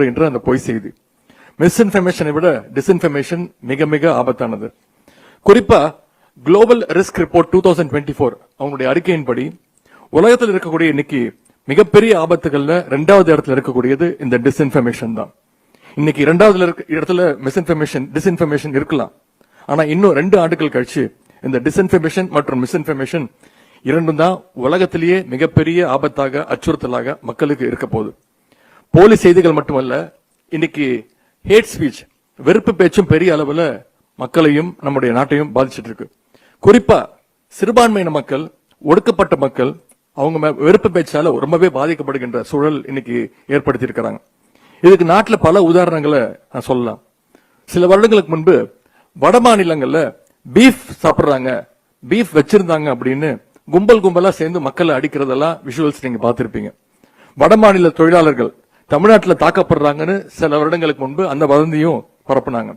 என்று அந்த பொய் செய்தி. மிஸ்இன்ஃபர்மேஷனை விட டிஸ்இன்ஃபர்மேஷன் மிக மிக ஆபத்தானது. குறிப்பா global risk report two thousand twenty four அவங்களுடைய அறிக்கையின்படி உலகத்தில் இருக்கக்கூடிய இன்னைக்கு மிகப்பெரிய ஆபத்துகள்ல ரெண்டாவது இடத்துல இருக்கக்கூடியது இந்த டிஸ்இன்ஃபர்மேஷன் தான். இன்னைக்கு இரண்டாவது இடத்துல மிஸ்இன்ஃபர்மேஷன் டிஸ்இன்ஃபர்மேஷன் இருக்கலாம். ஆனா இன்னும் ரெண்டு ஆண்டுகள் கழிச்சு இந்த டிஸ்இன்ஃபர்மேஷன் மற்றும் மிஸ்இன்ஃபர்மேஷன் இரண்டும் தான் உலகத்திலேயே மிகப்பெரிய ஆபத்தாக அச்சுறுத்தலாக மக்களுக்கு இருக்க போகுது. போலி செய்திகள் மட்டுமல்ல இன்னைக்கு ஹேட் ஸ்பீச் வெறுப்பு பேச்சும் பெரிய அளவில் மக்களையும் நம்முடைய நாட்டையும் பாதிச்சுட்டு இருக்கு குறிப்பா சிறுபான்மையின மக்கள் ஒடுக்கப்பட்ட மக்கள் அவங்க மே- வெறுப்பு பேச்சால ரொம்பவே பாதிக்கப்படுகின்ற சூழல் இன்னைக்கு ஏற்படுத்தி இருக்கிறாங்க இதுக்கு நாட்டில் பல உதாரணங்களை நான் சொல்லலாம். சில வருடங்களுக்கு முன்பு வட மாநிலங்கள்ல பீஃப் சாப்பிட்றாங்க பீஃப் வச்சிருந்தாங்க அப்படின்னு கும்பல் கும்பலா சேர்ந்து மக்களை அடிக்கிறதெல்லாம் விஷுவல்ஸ் நீங்க பார்த்துருப்பீங்க. வட மாநில தொழிலாளர்கள் தமிழ்நாட்டில் தாக்கப்படுறாங்கன்னு சில வருடங்களுக்கு முன்பு அந்த வதந்தியும் பரப்புனாங்க.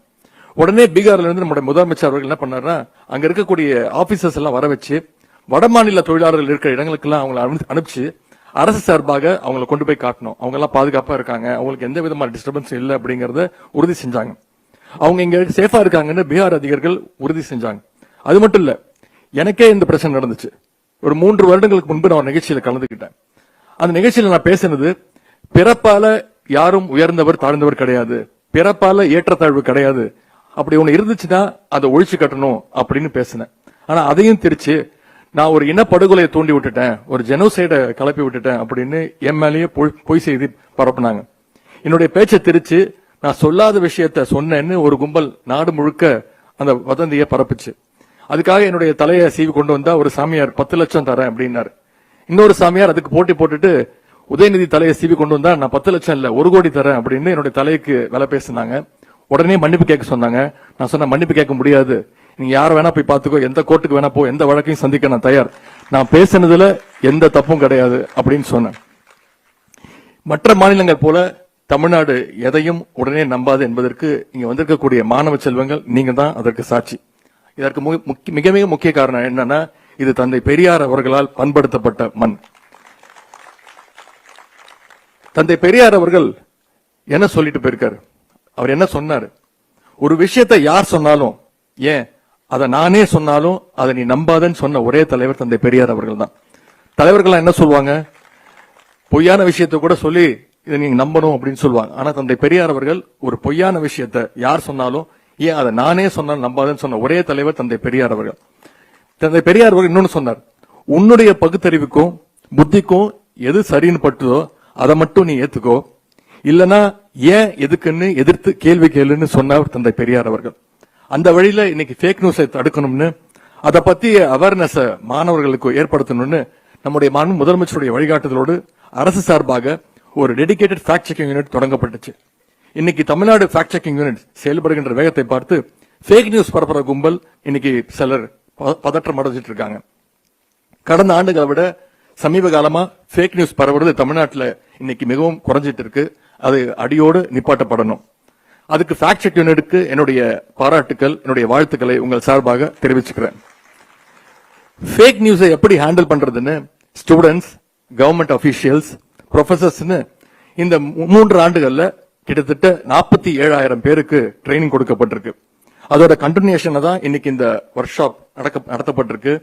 உடனே பீகார்ல இருந்து நம்முடைய முதலமைச்சர் அவர்கள் என்ன பண்ணாருன்னா அங்க இருக்கக்கூடிய ஆபீசர்ஸ் எல்லாம் வர வச்சு வட மாநில தொழிலாளர்கள் இருக்கிற இடங்களுக்கெல்லாம் அவங்களை அனுப்பிச்சு அரசு சார்பாக அவங்களை கொண்டு போய் காட்டணும். அவங்க எல்லாம் பாதுகாப்பா இருக்காங்க. அவங்களுக்கு எந்த விதமான டிஸ்டர்பன்ஸ் இல்லை அப்படிங்கறத உறுதி செஞ்சாங்க. அவங்க இங்க சேஃபா இருக்காங்கன்னு பீகார் அதிகாரிகள் உறுதி செஞ்சாங்க. அது மட்டும் இல்ல எனக்கே இந்த பிரச்சனை நடந்துச்சு. ஒரு மூன்று வருடங்களுக்கு முன்பு நான் நிகழ்ச்சியில் நிகழ்ச்சியில கலந்துக்கிட்டேன். அந்த நிகழ்ச்சியில நான் பேசினது பிறப்பால யாரும் உயர்ந்தவர் தாழ்ந்தவர் கிடையாது. பிறப்பால ஏற்றத்தாழ்வு கிடையாது. அப்படி ஒன்று இருந்துச்சுன்னா அதை ஒழிச்சு கட்டணும் அப்படின்னு பேசினேன். ஆனா அதையும் திரிச்சு நான் ஒரு இனப்படுகொலையை தூண்டி விட்டுட்டேன். ஒரு ஜெனோசைடை கலப்பி விட்டுட்டேன் அப்படின்னு என் மேலேயே பொய்- பொய் செய்தி பரப்புனாங்க. என்னுடைய பேச்சை திரிச்சு நான் சொல்லாத விஷயத்த சொன்னேன்னு ஒரு கும்பல் நாடு முழுக்க அந்த வதந்தியை பரப்புச்சு. அதுக்காக என்னுடைய தலையை சீவி கொண்டு வந்தா ஒரு சாமியார் பத்து லட்சம் தரேன் அப்படின்னாரு. இன்னொரு சாமியார் அதுக்கு போட்டி போட்டுட்டு உதயநிதி தலையை சீவி கொண்டு வந்தா நான் பத்து லட்சம் இல்ல ஒரு கோடி தரேன் அப்படின்னு என்னுடைய தலைக்கு விலை பேசினாங்க. உடனே மன்னிப்பு கேட்க சொன்னாங்க. நான் சொன்ன மன்னிப்பு கேட்க முடியாது. நீங்க யார வேணா போய் பாத்துக்கோ எந்த கோர்ட்டுக்கு வேணா போ எந்த வழக்கையும் சந்திக்க நான் தயார். நான் பேசினதுல எந்த தப்பும் கிடையாது அப்படின்னு சொன்னேன். மற்ற மாநிலங்கள் போல தமிழ்நாடு எதையும் உடனே நம்பாது என்பதற்கு இங்க வந்திருக்கக்கூடிய மாணவ செல்வங்கள் நீங்க தான் அதற்கு சாட்சி. இதற்கு முக்கிய- மிக மிக முக்கிய காரணம் என்னன்னா இது தந்தை பெரியார் அவர்களால் பண்படுத்தப்பட்ட மண். தந்தை பெரியார் அவர்கள் என்ன சொல்லிட்டு போயிருக்காரு? அவர் என்ன சொன்னாரு? ஒரு விஷயத்தை யார் சொன்னாலும் ஏன்? அதை நானே சொன்னாலும் அதை நீ நம்பாதன்னு சொன்ன ஒரே தலைவர் தந்தை பெரியார் அவர்கள் தான். தலைவர்கள் என்ன சொல்லுவாங்க? பொய்யான விஷயத்தை கூட சொல்லி இதை நீங்க நம்பணும் அப்படின்னு சொல்லுவாங்க. ஆனா தந்தை பெரியார் அவர்கள் ஒரு பொய்யான விஷயத்தை யார் சொன்னாலும் ஏன் அதை நானே சொன்னாலும் நம்பாதன்னு சொன்ன ஒரே தலைவர் தந்தை பெரியார் அவர்கள். தந்தை பெரியார் அவர்கள் இன்னொன்னு சொன்னார். உன்னுடைய பகுத்தறிவுக்கும் புத்திக்கும் எது சரின்னு பட்டுதோ அதை மட்டும் நீ ஏத்துக்கோ. இல்லனா ஏன் எதுக்குன்னு எதிர்த்து கேள்வி கேளுன்னு சொன்னார் தந்தை பெரியார் அவர்கள். அந்த வழியில இன்னைக்கு ஃபேக் நியூஸை தடுக்கணும்னு அதை பத்தி அவேர்னஸ் மாணவர்களுக்கு ஏற்படுத்தணும்னு நம்முடைய மாண்பு முதலமைச்சருடைய வழிகாட்டுதலோடு அரசு சார்பாக ஒரு டெடிகேட்டட் ஃபேக்ட் செக்கிங் யூனிட் தொடங்கப்பட்டுச்சு. இன்னைக்கு தமிழ்நாடு ஃபேக்ட் செக்கிங் யூனிட் செயல்படுகின்ற வேகத்தை பார்த்து ஃபேக் நியூஸ் பரப்புற கும்பல் இன்னைக்கு சிலர் ப- பதற்றம் அடைஞ்சிட்டு இருக்காங்க. கடந்த ஆண்டுகளை விட சமீப காலமா ஃபேக் நியூஸ் பரவுறது தமிழ்நாட்டில் இன்னைக்கு மிகவும் குறைஞ்சிட்டு இருக்கு அது அடியோடு நிப்பாட்டப்படணும். அதுக்கு ஃபேக்ட் செக் யூனிட்டுக்கு என்னுடைய பாராட்டுக்கள் என்னுடைய வாழ்த்துக்களை உங்கள் சார்பாக தெரிவிச்சுக்கிறேன். ஃபேக் நியூஸை எப்படி ஹேண்டில் பண்றதுன்னு ஸ்டூடெண்ட்ஸ் கவர்மெண்ட் அஃபீஷியல்ஸ் ப்ரொஃபசர்ஸ்னு இந்த மூன்று ஆண்டுகள்ல கிட்டத்தட்ட நாற்பத்தி ஏழாயிரம் பேருக்கு ட்ரைனிங் கொடுக்கப்பட்டிருக்கு. அதோட கண்டினியூஷனை தான் இன்னைக்கு இந்த ஒர்க் ஷாப் நடக்க நடத்தப்பட்டிருக்கு.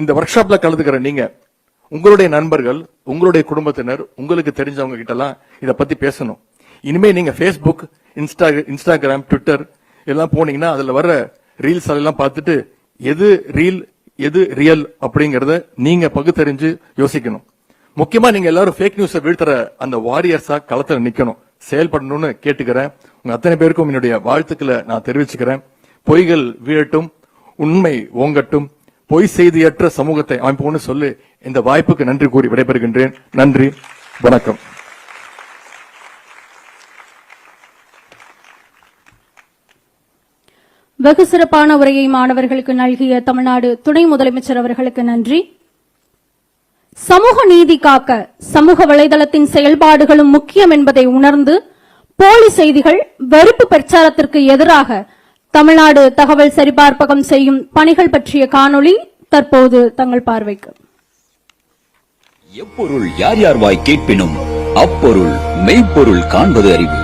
இந்த ஒர்க் ஷாப்ல கலந்துக்கிற நீங்க உங்களுடைய நண்பர்கள் உங்களுடைய குடும்பத்தினர் உங்களுக்கு தெரிஞ்சவங்க கிட்டலாம் இதை பத்தி பேசணும். இனிமே நீங்க ஃபேஸ்புக் இன்ஸ்டா இன்ஸ்டாகிராம் ட்விட்டர் எல்லாம் போனீங்கன்னா அதுல வர ரீல்ஸ் அதெல்லாம் பார்த்துட்டு எது ரீல் எது ரியல் அப்படிங்கறத நீங்க பகுத்தறிஞ்சு யோசிக்கணும். முக்கியமா நீங்க எல்லாரும் ஃபேக் நியூஸை வீழ்த்துற அந்த வாரியர்ஸா களத்துல நிக்கணும். செயல்படணும்னு கேட்டுக்கிறேன். உங்க அத்தனை பேருக்கும் என்னுடைய வாழ்த்துக்களை நான் தெரிவிச்சுக்கிறேன். பொய்கள் வீழட்டும் உண்மை ஓங்கட்டும். பொய் செய்தியற்ற சமூகத்தை அமைப்போம்னு சொல்லி இந்த வாய்ப்புக்கு நன்றி கூறி விடைபெறுகின்றேன். நன்றி வணக்கம். வெகு சிறப்பான உரையை மாணவர்களுக்கு நல்கிய தமிழ்நாடு துணை முதலமைச்சர் அவர்களுக்கு நன்றி. சமூக நீதி காக்க சமூக வலைதளத்தின் செயல்பாடுகளும் முக்கியம் என்பதை உணர்ந்து போலி செய்திகள் வெறுப்பு பிரச்சாரத்திற்கு எதிராக தமிழ்நாடு தகவல் சரிபார்ப்பகம் செய்யும் பணிகள் பற்றிய காணொளி தற்போது தங்கள் பார்வைக்கு. எப்பொருள் யார் யார் வாய் கேட்பினும் அப்பொருள் மெய்ப்பொருள் காண்பது அறிவு.